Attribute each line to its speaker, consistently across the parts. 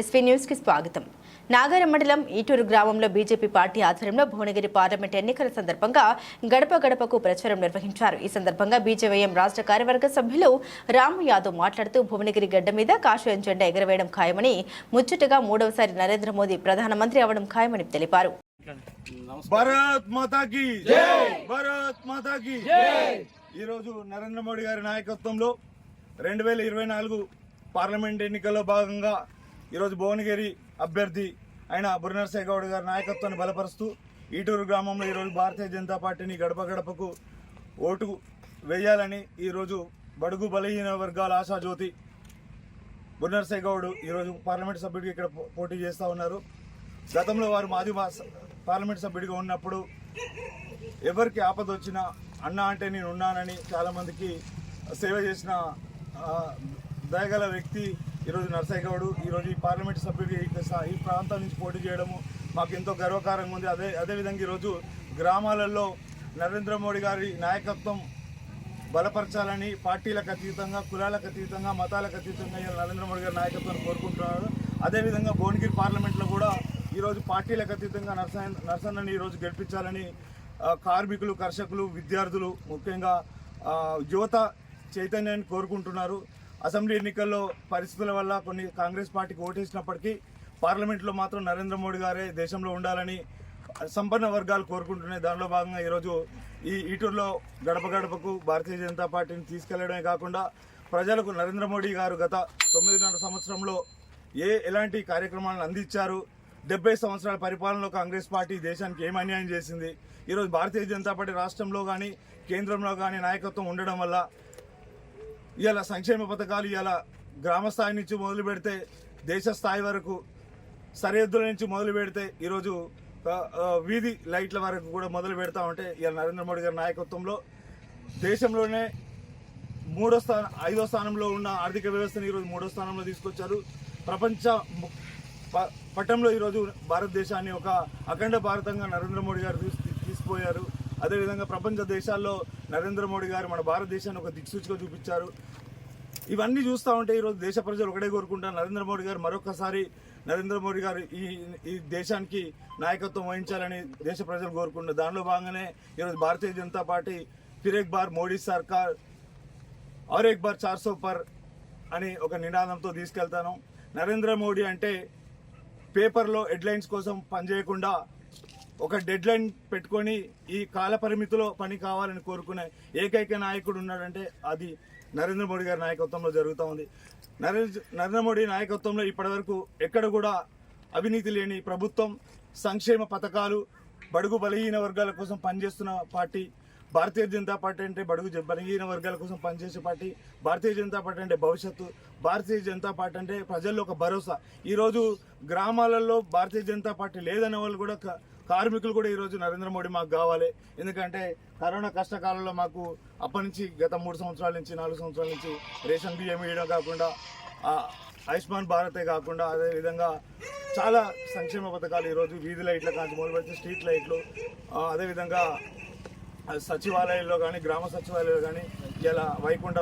Speaker 1: SP న్యూస్కి స్వాగతం. నాగారం మండలం ఈటూరు గ్రామంలో బీజేపీ పార్టీ ఆధ్వర్యంలో భువనగిరి పార్లమెంట్ ఎన్నికల సందర్భంగా గడప గడపకు ప్రచారం నిర్వహించారు. ఈ సందర్భంగా బీజేవైఎం రాష్ట్ర కార్యవర్గ సభ్యులు రాము యాదవ్ మాట్లాడుతూ భువనగిరి గడ్డ మీద కాషాయం జెండా ఎగరవేయడం ఖాయమని ముచ్చటగా మూడవసారి నరేంద్ర మోదీ ప్రధానమంత్రి అవడం ఖాయమని తెలిపారు.
Speaker 2: భారత్ మాతా కి భారత్ మాతా కి ఈ రోజు నరేంద్ర మోడీ గారి నాయకత్వంలో రెండు వేల ఇరవై నాలుగు పార్లమెంట్ ఎన్నికల్లో భాగంగా ఈరోజు భువనగిరి అభ్యర్థి అయిన బుర్నర్సే గౌడ్ గారి నాయకత్వాన్ని బలపరుస్తూ ఈటూరు గ్రామంలో ఈరోజు భారతీయ జనతా పార్టీని గడప గడపకు ఓటు వేయాలని ఈరోజు బడుగు బలహీన వర్గాల ఆశాజ్యోతి బుర్నర్సే గౌడ్ ఈరోజు పార్లమెంట్ సభ్యుడికి ఇక్కడ పోటీ చేస్తూ ఉన్నారు. గతంలో వారు మాజీ పార్లమెంట్ సభ్యుడిగా ఉన్నప్పుడు ఎవరికి ఆపద వచ్చినా అన్న అంటే నేను ఉన్నానని చాలామందికి సేవ చేసిన దయగల వ్యక్తి ఈరోజు నర్సయ్య గౌడ్ ఈరోజు ఈ పార్లమెంట్ సభ్యుడికి ఈ ఈ ప్రాంతం నుంచి పోటీ చేయడము మాకు ఎంతో గర్వకారంగా ఉంది. అదే అదేవిధంగా ఈరోజు గ్రామాలలో నరేంద్ర మోడీ గారి నాయకత్వం బలపరచాలని పార్టీలకు అతీతంగా కులాలకు అతీతంగా మతాలకు అతీతంగా నరేంద్ర మోడీ గారి నాయకత్వాన్ని కోరుకుంటున్నారు. అదేవిధంగా భువనగిరి పార్లమెంట్లో కూడా ఈరోజు పార్టీలకు అతీతంగా నర్స నర్సన్నని ఈరోజు గెలిపించాలని కార్మికులు కర్షకులు విద్యార్థులు ముఖ్యంగా యువత చైతన్యాన్ని కోరుకుంటున్నారు. అసెంబ్లీ ఎన్నికల్లో పరిస్థితుల వల్ల కొన్ని కాంగ్రెస్ పార్టీకి ఓటేసినప్పటికీ పార్లమెంట్లో మాత్రం నరేంద్ర మోడీ గారే దేశంలో ఉండాలని సంపన్న వర్గాలు కోరుకుంటున్నాయి దానిలో భాగంగా ఈరోజు ఈ ఈటూరులో గడప గడపకు భారతీయ జనతా పార్టీని తీసుకెళ్ళడమే కాకుండా ప్రజలకు నరేంద్ర మోడీ గారు గత తొమ్మిదిన్నర సంవత్సరంలో ఏ ఎలాంటి కార్యక్రమాలను అందించారు? డెబ్బై సంవత్సరాల పరిపాలనలో కాంగ్రెస్ పార్టీ దేశానికి ఏం అన్యాయం చేసింది? ఈరోజు భారతీయ జనతా పార్టీ రాష్ట్రంలో కానీ కేంద్రంలో కానీ నాయకత్వం ఉండడం వల్ల ఇలా సంక్షేమ పథకాలు ఇలా గ్రామ స్థాయి నుంచి మొదలు పెడితే దేశ స్థాయి వరకు సరిహద్దుల నుంచి మొదలు పెడితే ఈరోజు వీధి లైట్ల వరకు కూడా మొదలు పెడతా ఉంటే ఇలా నరేంద్ర మోడీ గారి నాయకత్వంలో దేశంలోనే మూడో స్థానం ఐదో స్థానంలో ఉన్న ఆర్థిక వ్యవస్థను ఈరోజు మూడో స్థానంలో తీసుకొచ్చారు. ప్రపంచ ప- పటంలో ఈరోజు భారతదేశాన్ని ఒక అఖండ భారతంగా నరేంద్ర మోడీ గారు తీసు- తీసుకుపోయారు అదేవిధంగా ప్రపంచ దేశాల్లో నరేంద్ర మోడీ గారు మన భారతదేశాన్ని ఒక దిక్సూచిగా చూపించారు. ఇవన్నీ చూస్తూ ఉంటే ఈరోజు దేశ ప్రజలు ఒకటే కోరుకుంటారు. నరేంద్ర మోడీ గారు మరొకసారి నరేంద్ర మోడీ గారు ఈ ఈ దేశానికి నాయకత్వం వహించాలని దేశ ప్రజలు కోరుకుంటారు దానిలో భాగంగానే ఈరోజు భారతీయ జనతా పార్టీ ఫిరేక్ బార్ మోడీ సర్కార్ ఆర్ బార్ చార్ సో పర్ అని ఒక నినాదంతో తీసుకెళ్తాను. నరేంద్ర మోడీ అంటే పేపర్లో హెడ్లైన్స్ కోసం పనిచేయకుండా ఒక డెడ్ లైన్ పెట్టుకొని ఈ కాల పరిమితిలో పని కావాలని కోరుకునే ఏకైక నాయకుడు ఉన్నాడంటే అది నరేంద్ర మోడీ గారి నాయకత్వంలో జరుగుతూ ఉంది. నరేంద్ర నరేంద్ర మోడీ నాయకత్వంలో ఇప్పటివరకు ఎక్కడ కూడా అవినీతి లేని ప్రభుత్వం సంక్షేమ పథకాలు బడుగు బలహీన వర్గాల కోసం పనిచేస్తున్న పార్టీ భారతీయ జనతా పార్టీ అంటే బడుగు జ- బలహీన వర్గాల కోసం పనిచేసే పార్టీ భారతీయ జనతా పార్టీ అంటే భవిష్యత్తు భారతీయ జనతా పార్టీ అంటే ప్రజల్లో ఒక భరోసా. ఈరోజు గ్రామాలలో భారతీయ జనతా పార్టీ లేదనే వాళ్ళు కూడా కార్మికులు కూడా ఈరోజు నరేంద్ర మోడీ మాకు కావాలి. ఎందుకంటే కరోనా కష్టకాలంలో మాకు అప్పటి నుంచి గత మూడు సంవత్సరాల నుంచి నాలుగు సంవత్సరాల నుంచి రేషన్ బియ్యం వేయడం కాకుండా ఆయుష్మాన్ భారతే కాకుండా అదేవిధంగా చాలా సంక్షేమ పథకాలు ఈరోజు వీధి లైట్ల కాంచి మొదలుపెట్టి స్ట్రీట్ లైట్లు అదేవిధంగా సచివాలయాల్లో కానీ గ్రామ సచివాలయాలు కానీ ఇలా వైకుంఠ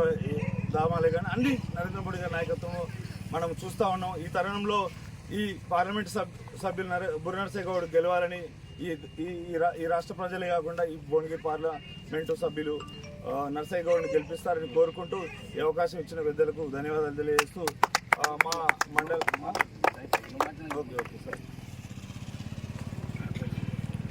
Speaker 2: ధామాలే కానీ అన్ని నరేంద్ర మోడీ గారి నాయకత్వంలో మనం చూస్తూ ఉన్నాం. ఈ తరుణంలో ఈ పార్లమెంట్ సబ్ సభ్యులు నర బుర్రనరసేగౌడ్ గెలవాలని ఈ ఈ రాష్ట్ర ప్రజలే కాకుండా ఈ భువనగిరి పార్లమెంటు సభ్యులు నరసయ్య గౌడ్ని గెలిపిస్తారని కోరుకుంటూ ఈ అవకాశం ఇచ్చిన పెద్దలకు ధన్యవాదాలు తెలియజేస్తూ మా మండల ఓకే ఓకే సార్.